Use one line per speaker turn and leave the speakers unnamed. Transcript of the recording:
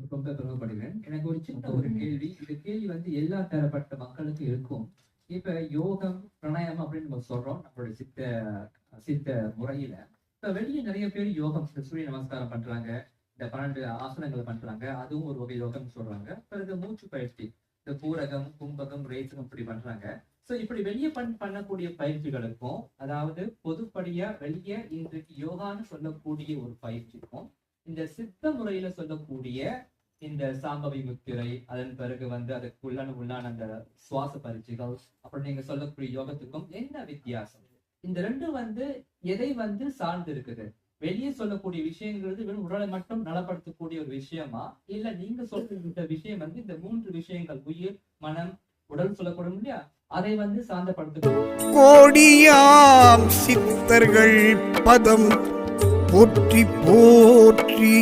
ரொம்ப பெருமைப்படுகிறேன் எனக்கு ஒரு சின்ன ஒரு கேள்வி. இந்த கேள்வி வந்து எல்லா தரப்பட்ட மக்களுக்கும் இருக்கும். இப்ப யோகம் பிராணாயாமம் அப்படின்னு நம்ம சொல்றோம் நம்மளுடைய சித்த சித்த முறையில. இப்ப வெளியே நிறைய பேர் யோகம் சூரிய நமஸ்காரம் பண்றாங்க. இந்த பன்னெண்டு ஆசனங்களை பண்றாங்க. அதுவும் ஒரு வகை யோகம் சொல்றாங்க. பிறகு மூச்சு பயிற்சி. இந்த பூரகம் கும்பகம் ரேசகம் இப்படி பண்றாங்க. சோ இப்படி வெளியே பண் பண்ணக்கூடிய பயிற்சிகளுக்கும் அதாவது பொதுப்படியா வெளியே இன்றைக்கு யோகான்னு சொல்லக்கூடிய ஒரு பயிற்சிக்கும் இந்த சித்த முறையில சொல்லக்கூடிய இந்த சாம்பவி முத்திரை அதன் பிறகு வந்து அதுக்கு உள்ளான உள்ளான அந்த சுவாச பயிற்சிகள் அப்புறம் நீங்க சொல்லக்கூடிய யோகத்துக்கும் என்ன வித்தியாசம்? இந்த ரெண்டும் வந்து எதை வந்து சார்ந்து இருக்குது வெளியே சொல்லக்கூடிய விஷயங்கிறது வெறும் உடலை மட்டும் நலப்படுத்தக்கூடிய ஒரு விஷயமா? இல்ல நீங்க சொல்ற விஷயம் வந்து இந்த மூன்று விஷயங்கள் உயிர் மனம் உடல் சொல்லக்கூடும் இல்லையா? அதை வந்து சார்ந்தப்படுத்த
கோடியாம் சித்தர்கள் பதம் போற்றி போற்றி.